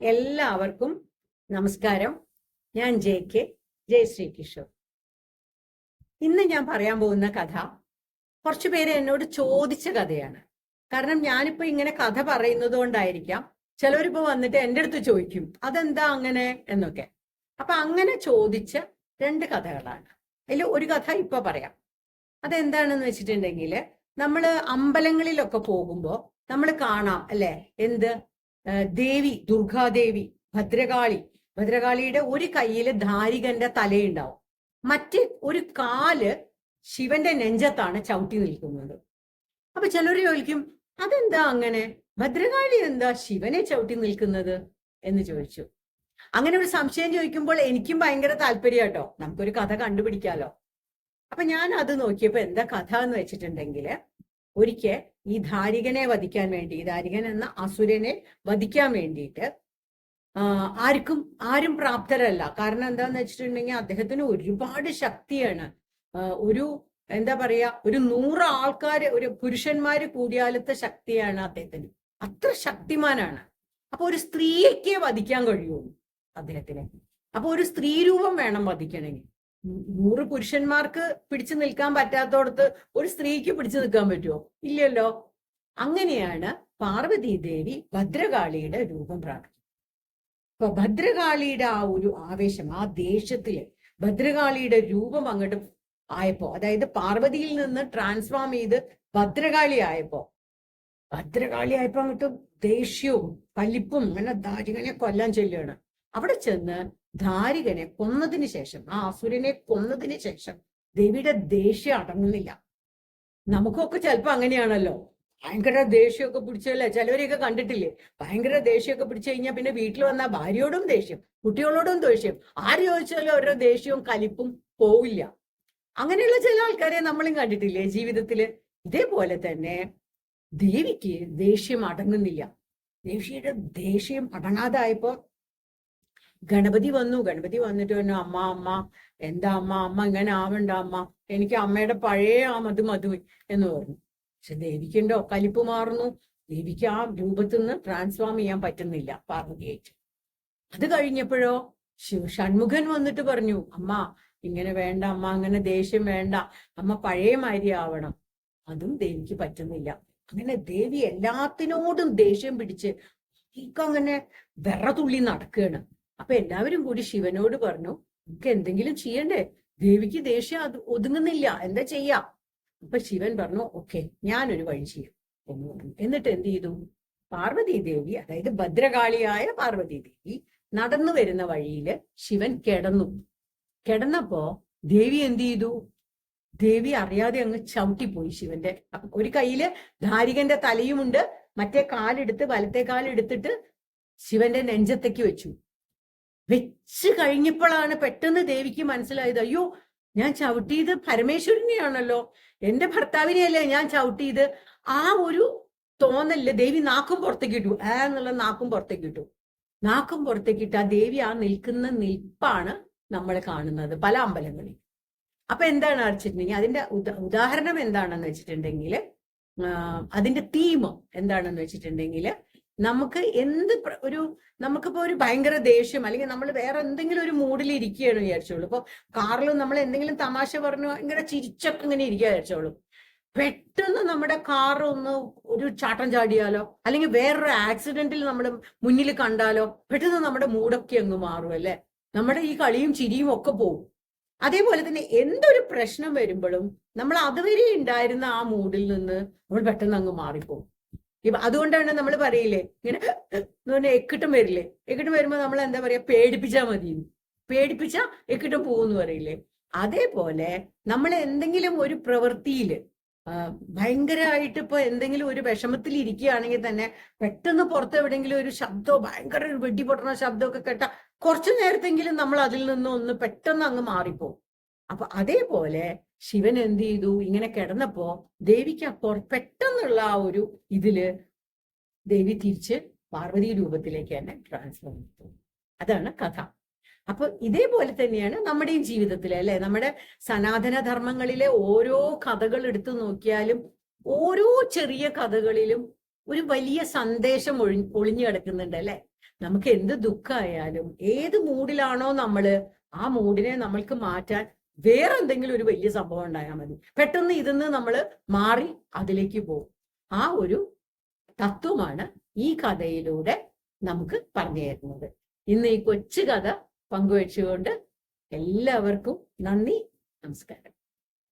എല്ലാവർക്കും നമസ്കാരം. ഞാൻ ജെ കെ ജയശ്രീ കിഷോർ. ഇന്ന് ഞാൻ പറയാൻ പോകുന്ന കഥ കുറച്ചു പേര് എന്നോട് ചോദിച്ച കഥയാണ്. കാരണം ഞാനിപ്പോ ഇങ്ങനെ കഥ പറയുന്നത് കൊണ്ടായിരിക്കാം ചിലവരിപ്പോ വന്നിട്ട് എന്റെ അടുത്ത് ചോദിക്കും അതെന്താ അങ്ങനെ? എന്നൊക്കെ. അപ്പൊ അങ്ങനെ ചോദിച്ച രണ്ട് കഥകളാണ്. അതിൽ ഒരു കഥ ഇപ്പൊ പറയാം. അതെന്താണെന്ന് വെച്ചിട്ടുണ്ടെങ്കിൽ നമ്മൾ അമ്പലങ്ങളിലൊക്കെ പോകുമ്പോൾ നമ്മൾ കാണാം അല്ലെ? എന്ത്? ദേവി ദുർഗാദേവി ഭദ്രകാളി. ഭദ്രകാളിയുടെ ഒരു കയ്യിൽ ധാരികന്റെ തലയുണ്ടാവും. മറ്റേ ഒരു കാൽ ശിവന്റെ നെഞ്ചത്താണ് ചവിട്ടി നിൽക്കുന്നത്. അപ്പൊ ചിലർ ചോദിക്കും അതെന്താ അങ്ങനെ? ഭദ്രകാളി എന്താ ശിവനെ ചവിട്ടി നിൽക്കുന്നത്? എന്ന് ചോദിച്ചു. അങ്ങനെ ഒരു സംശയം ചോദിക്കുമ്പോൾ എനിക്കും ഭയങ്കര താല്പര്യം കേട്ടോ. നമുക്കൊരു കഥ കണ്ടുപിടിക്കാലോ. അപ്പൊ ഞാൻ അത് നോക്കിയപ്പോ എന്താ കഥ എന്ന് വെച്ചിട്ടുണ്ടെങ്കിൽ ഒരിക്കൽ ഈ ധാരികനെ വധിക്കാൻ വേണ്ടി ധാരികൻ എന്ന അസുരനെ വധിക്കാൻ വേണ്ടിയിട്ട് ആർക്കും ആരും പ്രാപ്തരല്ല. കാരണം എന്താന്ന് വെച്ചിട്ടുണ്ടെങ്കിൽ അദ്ദേഹത്തിന് ഒരുപാട് ശക്തിയാണ്. ഒരു എന്താ പറയാ ഒരു നൂറ് ആൾക്കാര് ഒരു പുരുഷന്മാര് കൂടിയാലത്തെ ശക്തിയാണ് അദ്ദേഹത്തിന്. അത്ര ശക്തിമാനാണ്. അപ്പൊ ഒരു സ്ത്രീയെ വധിക്കാൻ കഴിയുള്ളൂ അദ്ദേഹത്തിന്? അപ്പൊ ഒരു സ്ത്രീ രൂപം വേണം വധിക്കണമെങ്കിൽ. നൂറ് പുരുഷന്മാർക്ക് പിടിച്ചു നിൽക്കാൻ പറ്റാത്തോടത്ത് ഒരു സ്ത്രീക്ക് പിടിച്ചു നിൽക്കാൻ പറ്റുമോ ഇല്ലല്ലോ. അങ്ങനെയാണ് പാർവതി ദേവി ഭദ്രകാളിയുടെ രൂപം പ്രാപിക്കുന്നത് അപ്പൊ ഭദ്രകാളിയുടെ ആ ഒരു ആവേശം ആ ദേഷ്യത്തിൽ ഭദ്രകാളിയുടെ രൂപം അങ്ങോട്ട് ആയപ്പോ അതായത് പാർവതിയിൽ നിന്ന് ട്രാൻസ്ഫോം ചെയ്ത് ഭദ്രകാളി ആയപ്പോ ഭദ്രകാളി ആയപ്പോ അങ്ങോട്ട് ദേഷ്യവും കലിപ്പും അങ്ങനെ ദാരികനെ കൊല്ലാൻ ചെല്ലുകയാണ്. അവിടെ ചെന്ന് ധാരികനെ കൊന്നതിന് ശേഷം ആ അസുരനെ കൊന്നതിന് ശേഷം ദേവിയുടെ ദേഷ്യം അടങ്ങുന്നില്ല. നമുക്കൊക്കെ ചിലപ്പോ അങ്ങനെയാണല്ലോ. ഭയങ്കര ദേഷ്യമൊക്കെ പിടിച്ചല്ലേ? ചിലവരെയൊക്കെ കണ്ടിട്ടില്ലേ? ഭയങ്കര ദേഷ്യമൊക്കെ പിടിച്ചു കഴിഞ്ഞാൽ പിന്നെ വീട്ടിൽ വന്ന ഭാര്യയോടും ദേഷ്യം കുട്ടികളോടും ദേഷ്യം. ആര് ചോദിച്ചാലും അവരുടെ ദേഷ്യവും കലിപ്പും പോവില്ല. അങ്ങനെയുള്ള ചില ആൾക്കാരെ നമ്മളും കണ്ടിട്ടില്ലേ ജീവിതത്തിൽ? ഇതേപോലെ തന്നെ ദേവിക്ക് ദേഷ്യം അടങ്ങുന്നില്ല. ദേവിയുടെ ദേഷ്യം അടങ്ങാതായപ്പോ ഗണപതി വന്നു ഗണപതി വന്നിട്ട് പറഞ്ഞു അമ്മ അമ്മ എന്താ അമ്മ? അമ്മ ഇങ്ങനെ ആവണ്ട അമ്മ. എനിക്ക് അമ്മയുടെ പഴയ ആ മതു മധു എന്ന് പറഞ്ഞു. പക്ഷെ ദേവിക്കുണ്ടോ? കലിപ്പ് മാറുന്നു. ദേവിക്ക് ആ രൂപത്തിൽ നിന്ന് ട്രാൻസ്ഫോം ചെയ്യാൻ പറ്റുന്നില്ല പാർവതിയായിട്ട് അത് കഴിഞ്ഞപ്പോഴോ ശിവ ഷൺമുഖൻ വന്നിട്ട് പറഞ്ഞു അമ്മ ഇങ്ങനെ വേണ്ട അമ്മ അങ്ങനെ ദേഷ്യം വേണ്ട. അമ്മ പഴയ മാതിരി ആവണം. അതും ദേവിക്ക് പറ്റുന്നില്ല. അങ്ങനെ ദേവി എല്ലാത്തിനോടും ദേഷ്യം പിടിച്ച് അങ്ങനെ വെറ തുള്ളി നടക്കുകയാണ് അപ്പൊ എല്ലാവരും കൂടി ശിവനോട് പറഞ്ഞു നമുക്ക് എന്തെങ്കിലും ചെയ്യണ്ടേ? ദേവിക്ക് ദേഷ്യം ഒതുങ്ങുന്നില്ല. എന്താ ചെയ്യാം? അപ്പൊ ശിവൻ പറഞ്ഞു ഓക്കെ ഞാനൊരു വഴി ചെയ്യാം. എന്ന് പറഞ്ഞു. എന്നിട്ട് എന്ത് ചെയ്തു? പാർവതി ദേവി അതായത് ഭദ്രകാളിയായ പാർവതി ദേവി നടന്നു വരുന്ന വഴിയിൽ ശിവൻ കിടന്നു. കിടന്നപ്പോ ദേവി എന്ത് ചെയ്തു? ദേവി അറിയാതെ അങ്ങ് ചവിട്ടിപ്പോയി ശിവന്റെ. ഒരു കയ്യിൽ ധാരികന്റെ തലയുമുണ്ട് മറ്റേ കാലെടുത്ത് വലത്തെ കാലെടുത്തിട്ട് ശിവന്റെ നെഞ്ചത്തേക്ക് വെച്ചു. വെച്ച് കഴിഞ്ഞപ്പോഴാണ് പെട്ടെന്ന് ദേവിക്ക് മനസ്സിലായത് അയ്യോ ഞാൻ ചവിട്ടിയത് പരമേശ്വരനെയാണല്ലോ. എന്റെ ഭർത്താവിനെയല്ലേ ഞാൻ ചവിട്ടിയത്? ആ ഒരു തോന്നലിൽ ദേവി നാക്കും പുറത്തേക്ക് ഇട്ടു. ആ എന്നുള്ള നാക്കും പുറത്തേക്ക് ഇട്ടു. നാക്കും പുറത്തേക്ക് ഇട്ട് ആ ദേവി ആ നിൽക്കുന്ന നിൽപ്പാണ് നമ്മൾ കാണുന്നത് പല അമ്പലങ്ങളിൽ. അപ്പൊ എന്താണ് വെച്ചിട്ടുണ്ടെങ്കിൽ അതിന്റെ ഉദാ- ഉദാഹരണം എന്താണെന്ന് വെച്ചിട്ടുണ്ടെങ്കിൽ അതിന്റെ തീം എന്താണെന്ന് വെച്ചിട്ടുണ്ടെങ്കിൽ നമുക്ക് എന്ത് ഒരു നമുക്കിപ്പോ ഒരു ഭയങ്കര ദേഷ്യം അല്ലെങ്കിൽ നമ്മൾ വേറെ എന്തെങ്കിലും ഒരു മൂഡിൽ ഇരിക്കുകയാണ് വിചാരിച്ചോളൂ. ഇപ്പൊ കാറിൽ നമ്മൾ എന്തെങ്കിലും തമാശ പറഞ്ഞു ഇങ്ങനെ ചിരിച്ചൊക്കെ ഇങ്ങനെ ഇരിക്കുക വിചാരിച്ചോളൂ. പെട്ടെന്ന് നമ്മുടെ കാർ ഒന്ന് ഒരു ചാട്ടം ചാടിയാലോ അല്ലെങ്കിൽ വേറൊരു ആക്സിഡന്റിൽ നമ്മൾ മുന്നിൽ കണ്ടാലോ പെട്ടെന്ന് നമ്മുടെ മൂഡൊക്കെ അങ്ങ് മാറും അല്ലെ? നമ്മുടെ ഈ കളിയും ചിരിയും ഒക്കെ പോകും അതേപോലെ തന്നെ എന്തൊരു പ്രശ്നം വരുമ്പോഴും നമ്മൾ അതുവരെ ഉണ്ടായിരുന്ന ആ മൂഡിൽ നിന്ന് നമ്മൾ പെട്ടെന്ന് അങ്ങ് മാറിപ്പോകും അതുകൊണ്ടാണ് നമ്മൾ പറയില്ലേ ഇങ്ങനെ എന്ന് പറഞ്ഞാൽ എക്കിട്ടും വരില്ലേ എക്കിട്ടും വരുമ്പോ നമ്മൾ എന്താ പറയാ പേടിപ്പിച്ചാ മതി പേടിപ്പിച്ചാ എക്കിട്ടും പോകുമെന്ന് പറയില്ലേ. അതേപോലെ നമ്മൾ എന്തെങ്കിലും ഒരു പ്രവൃത്തിയിൽ ആ, ഭയങ്കരമായിട്ട് ഇപ്പൊ എന്തെങ്കിലും ഒരു വിഷമത്തിൽ ഇരിക്കുകയാണെങ്കിൽ തന്നെ പെട്ടെന്ന് പുറത്ത് എവിടെയെങ്കിലും ഒരു ശബ്ദമോ ഭയങ്കര ഒരു വെടിപൊട്ടണ ശബ്ദമൊക്കെ കേട്ടാ കുറച്ചു നേരത്തെങ്കിലും നമ്മൾ അതിൽ നിന്ന് ഒന്ന് പെട്ടെന്ന് അങ്ങ് മാറിപ്പോകും അപ്പൊ അതേപോലെ ശിവൻ എന്ത് ചെയ്തു? ഇങ്ങനെ കിടന്നപ്പോ ദേവിക്ക് അപ്പോൾ പെട്ടെന്നുള്ള ആ ഒരു ഇതിൽ ദേവി തിരിച്ച് പാർവതി രൂപത്തിലേക്ക് തന്നെ ട്രാൻസ്ഫോം ചെയ്തു. അതാണ് കഥ. അപ്പൊ ഇതേപോലെ തന്നെയാണ് നമ്മുടെയും ജീവിതത്തിലെ അല്ലെ? നമ്മുടെ സനാതന ധർമ്മങ്ങളിലെ ഓരോ കഥകൾ എടുത്തു നോക്കിയാലും ഓരോ ചെറിയ കഥകളിലും ഒരു വലിയ സന്ദേശം ഒഴി ഒളിഞ്ഞു കിടക്കുന്നുണ്ട് അല്ലെ? നമുക്ക് എന്ത് ദുഃഖമായാലും ഏത് മൂഡിലാണോ നമ്മൾ ആ മൂഡിനെ നമ്മൾക്ക് മാറ്റാൻ വേറെ എന്തെങ്കിലും ഒരു വലിയ സംഭവം ഉണ്ടായാൽ മതി. പെട്ടെന്ന് ഇതിന്ന് നമ്മൾ മാറി അതിലേക്ക് പോകും. ആ ഒരു തത്വമാണ് ഈ കഥയിലൂടെ നമുക്ക് പറഞ്ഞു തരുന്നത്. ഇന്ന് ഈ കൊച്ചു കഥ പങ്കുവെച്ചുകൊണ്ട് എല്ലാവർക്കും നന്ദി നമസ്കാരം.